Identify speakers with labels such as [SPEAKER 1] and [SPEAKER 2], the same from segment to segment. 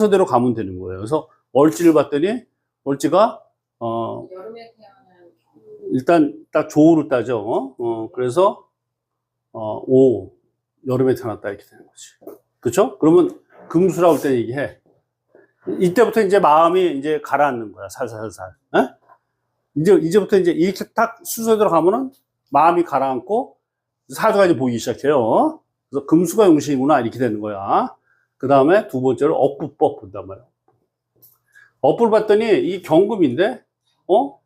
[SPEAKER 1] 순서대로 가면 되는 거예요. 그래서 월지를 봤더니 월지가 어 일단 딱 조우를 따져. 어? 어, 그래서 어, 오 여름에 태어났다 이렇게 되는 거지. 그렇죠? 그러면 금수라고 할때 얘기해. 이때부터 이제 마음이 이제 가라앉는 거야. 살살살. 에? 이제 이제부터 이제 이렇게 딱 순서대로 가면은 마음이 가라앉고 사주가 이제 보이기 시작해요. 그래서 금수가 용신이구나 이렇게 되는 거야. 그 다음에 두 번째로 업부법 본단 말이야. 업부를 봤더니 이 경금인데, 어?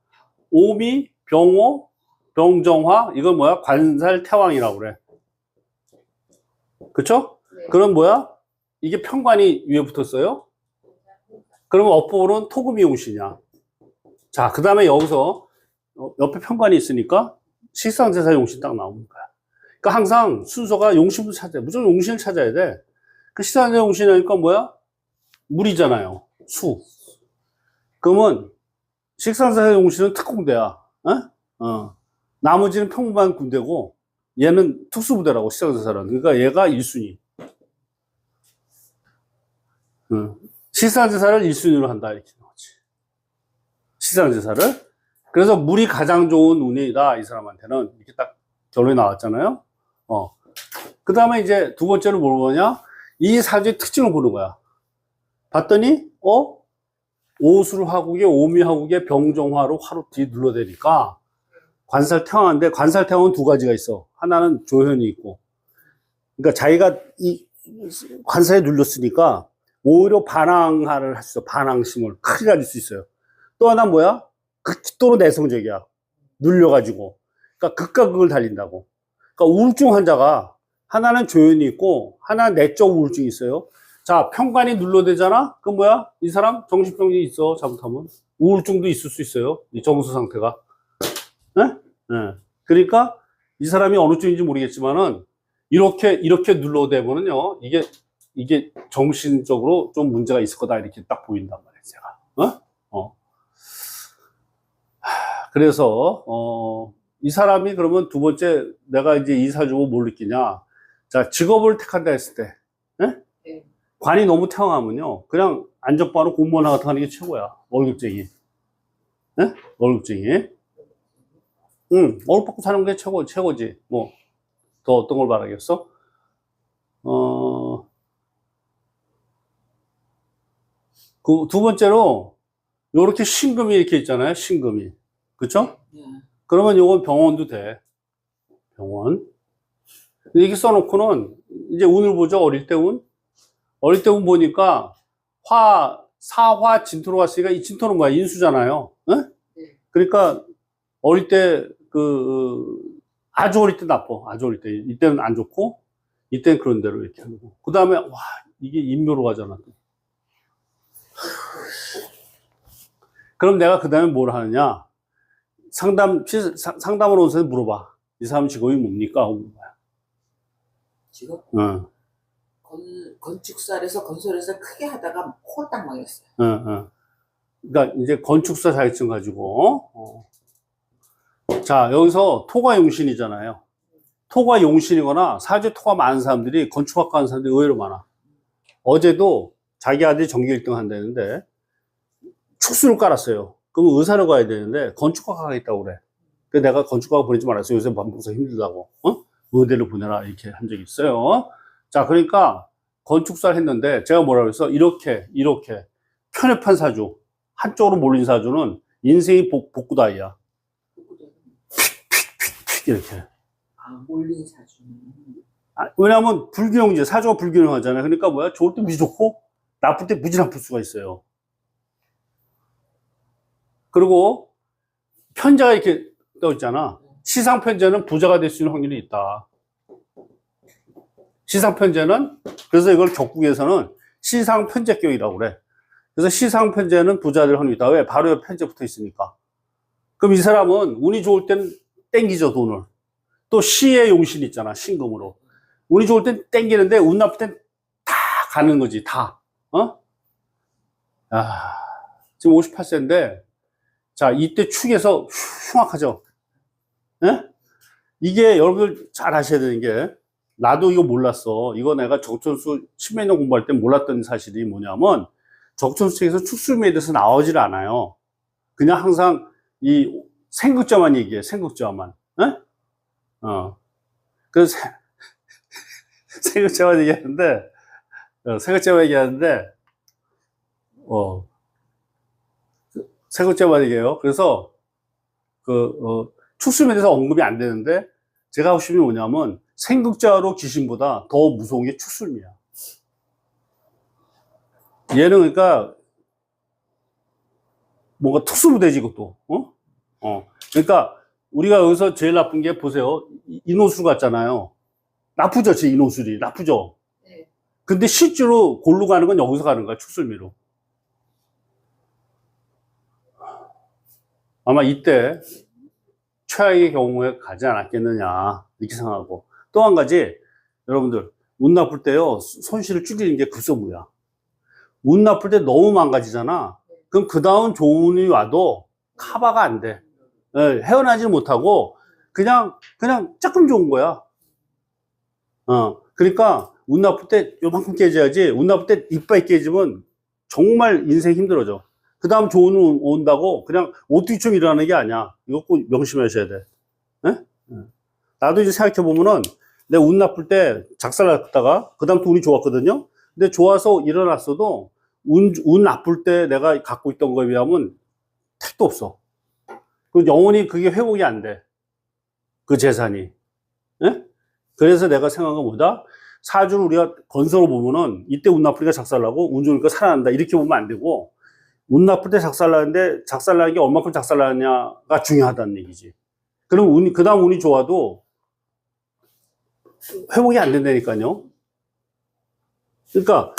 [SPEAKER 1] 오미, 병호, 병정화, 이건 뭐야? 관살 태왕이라고 그래. 그쵸?
[SPEAKER 2] 네.
[SPEAKER 1] 그럼 뭐야? 이게 편관이 위에 붙었어요? 그러면 업보는 토금이 용신이야. 자, 그 다음에 여기서 어, 옆에 편관이 있으니까 식상제사 용신 딱 나오는 거야. 그러니까 항상 순서가 용신을 찾아야 돼. 무조건 용신을 찾아야 돼. 그 식상제사 용신이니까 뭐야? 물이잖아요. 수. 그러면 식상제사 용 신은 특공대야. 어? 어. 나머지는 평범한 군대고 얘는 특수부대라고 식상제사는. 그러니까 얘가 1순위. 어. 식상제사를 1순위로 한다. 이렇게 나오지. 식상제사를. 그래서 물이 가장 좋은 운이다. 이 사람한테는. 이렇게 딱 결론이 나왔잖아요. 어. 그 다음에 이제 두 번째로 뭘 보냐? 이 사주의 특징을 보는 거야. 봤더니, 어? 오술화국에 오미화국에 병정화로 화로 뒤 눌러대니까 관살 태왕인데 관살 태왕은 두 가지가 있어. 하나는 조현이 있고. 그러니까 자기가 이 관살에 눌렸으니까 오히려 반항을 할수 있어. 반항심을 크게 가질 수 있어요. 또 하나 뭐야? 극도로 내성적이야. 눌려가지고. 그러니까 극과 극을 달린다고. 그러니까 우울증 환자가 하나는 조현이 있고 하나는 내적 우울증이 있어요. 자, 평관이 눌러대잖아? 그럼 뭐야? 이 사람 정신병이 있어. 잘못하면. 우울증도 있을 수 있어요. 이 정수 상태가. 네? 네. 그러니까 이 사람이 어느 쪽인지 모르겠지만은 이렇게, 이렇게 눌러대면은요, 이게, 이게 정신적으로 좀 문제가 있을 거다. 이렇게 딱 보인단 말이에요, 제가. 어? 어. 하, 그래서, 어, 이 사람이 그러면 두 번째 내가 이제 이사 주고 뭘 느끼냐. 자, 직업을 택한다 했을 때, 예?
[SPEAKER 2] 네.
[SPEAKER 1] 관이 너무 태왕하면요. 그냥 안적바로 공무원 하나 하는 게 최고야. 월급쟁이. 예? 월급쟁이. 응, 월급 받고 사는 게 최고, 최고지. 뭐, 더 어떤 걸 바라겠어? 어, 그, 두 번째로, 요렇게 신금이 이렇게 있잖아요. 신금이. 그쵸?
[SPEAKER 2] 네.
[SPEAKER 1] 그러면 요건 병원도 돼. 병원. 이렇게 써놓고는 이제 운을 보죠. 어릴 때 운. 어릴 때 운 보니까 화, 사화 진토로 왔으니까 이 진토는 뭐야? 인수잖아요. 예?
[SPEAKER 2] 네.
[SPEAKER 1] 그러니까 어릴 때 그, 아주 어릴 때 나빠. 아주 어릴 때. 이때는 안 좋고, 이때는 그런 대로 이렇게 하고. 그 다음에, 와, 이게 인묘로 가잖아. 그럼 내가 그 다음에 뭘 하느냐? 상담, 시- 상- 상담을 온 사람한테 물어봐. 이 사람 직업이 뭡니까? 하고 물어봐 요.
[SPEAKER 2] 직업
[SPEAKER 1] 어,
[SPEAKER 2] 건, 건축사에서 건설에서 크게 하다가 홀딱 망했어요.
[SPEAKER 1] 어, 어. 그러니까 이제 건축사 자격증 가지고, 어. 자, 여기서 토가 용신이잖아요. 토가 용신이거나 사주 토가 많은 사람들이 건축학과 하는 사람들이 의외로 많아. 어제도 자기 아들이 전교 1등 한다는데, 축수를 깔았어요. 그러면 의사를 가야 되는데, 건축학과 가겠다고 그래. 내가 건축학과 보내지 말았어요. 요새 반복서 힘들다고. 어? 의대를 보내라. 이렇게 한 적이 있어요. 자, 그러니까, 건축사를 했는데, 제가 뭐라 그랬어? 이렇게, 이렇게, 편협한 사주, 한쪽으로 몰린 사주는 인생이 복, 복구다이야. 이렇게.
[SPEAKER 2] 아, 몰린 사주는.
[SPEAKER 1] 아, 왜냐하면 불균형이지. 사주가 불균형하잖아요. 그러니까 뭐야? 좋을 때 무지 좋고, 나쁠 때 무지 나쁠 수가 있어요. 그리고 편자가 이렇게 떠 있잖아. 시상 편제는 부자가 될 수 있는 확률이 있다. 시상 편제는 그래서 이걸 격국에서는 시상 편제격이라고 그래. 그래서 시상 편제는 부자 될 확률이 있다. 왜? 바로 편제 붙어 있으니까. 그럼 이 사람은 운이 좋을 땐 땡기죠 돈을. 또 시의 용신 있잖아 신금으로. 운이 좋을 땐 땡기는데 운 나쁠 땐 다 가는 거지 다. 어? 아 지금 58세인데 자 이때 축에서 흉악하죠. 예? 이게 여러분들 잘 아셔야 되는 게 나도 이거 몰랐어. 이거 내가 정천수 10몇 년 공부할 때 몰랐던 사실이 뭐냐면 적천수 책에서 축술매에 대해서 나오질 않아요. 그냥 항상 이 생극자만 얘기해, 생극자만. 에? 어. 그래서 세- 생극자만 얘기하는데, 어, 생극자만 얘기하는데, 어, 생극자만 얘기해요. 그래서, 그, 어, 축술매에 대해서 언급이 안 되는데, 제가 하고 싶은 게 뭐냐면, 생극자로 귀신보다 더 무서운 게 축술미야. 얘는 그러니까 뭔가 특수부대지 이것도 어? 어. 그러니까 우리가 여기서 제일 나쁜 게 보세요 이- 인호술 같잖아요 나쁘죠 제 인호술이 나쁘죠
[SPEAKER 2] 네.
[SPEAKER 1] 근데 실제로 골로 가는 건 여기서 가는 거야 축술미로 아마 이때 최악의 경우에 가지 않았겠느냐 이렇게 생각하고 또 한 가지 여러분들 운 나쁠 때요 손실을 줄이는 게 급선무야 운 나쁠 때 너무 망가지잖아. 그럼 그 다음 좋은 운이 와도 커버가 안 돼. 예, 헤어나지 못하고 그냥 그냥 조금 좋은 거야. 어, 그러니까 운 나쁠 때 요만큼 깨져야지. 운 나쁠 때 이빨 깨지면 정말 인생 힘들어져. 그 다음 좋은 운 온다고 그냥 오뚜기처럼 일어나는 게 아니야. 이거 꼭 명심하셔야 돼. 예? 예. 나도 이제 생각해 보면은 내 운 나쁠 때 작살 났다가 그 다음 또 운이 좋았거든요. 근데 좋아서 일어났어도 운, 운 나쁠 때 내가 갖고 있던 거에 비하면 택도 없어. 그 영원히 그게 회복이 안 돼. 그 재산이. 예? 그래서 내가 생각한 건 뭐다? 사주를 우리가 건설로 보면은 이때 운 나쁘니까 작살나고 운 좋으니까 살아난다. 이렇게 보면 안 되고 운 나쁠 때 작살나는데 작살나는 게 얼마큼 작살나느냐가 중요하다는 얘기지. 그럼 운이, 그 다음 운이 좋아도 회복이 안 된다니까요. 그러니까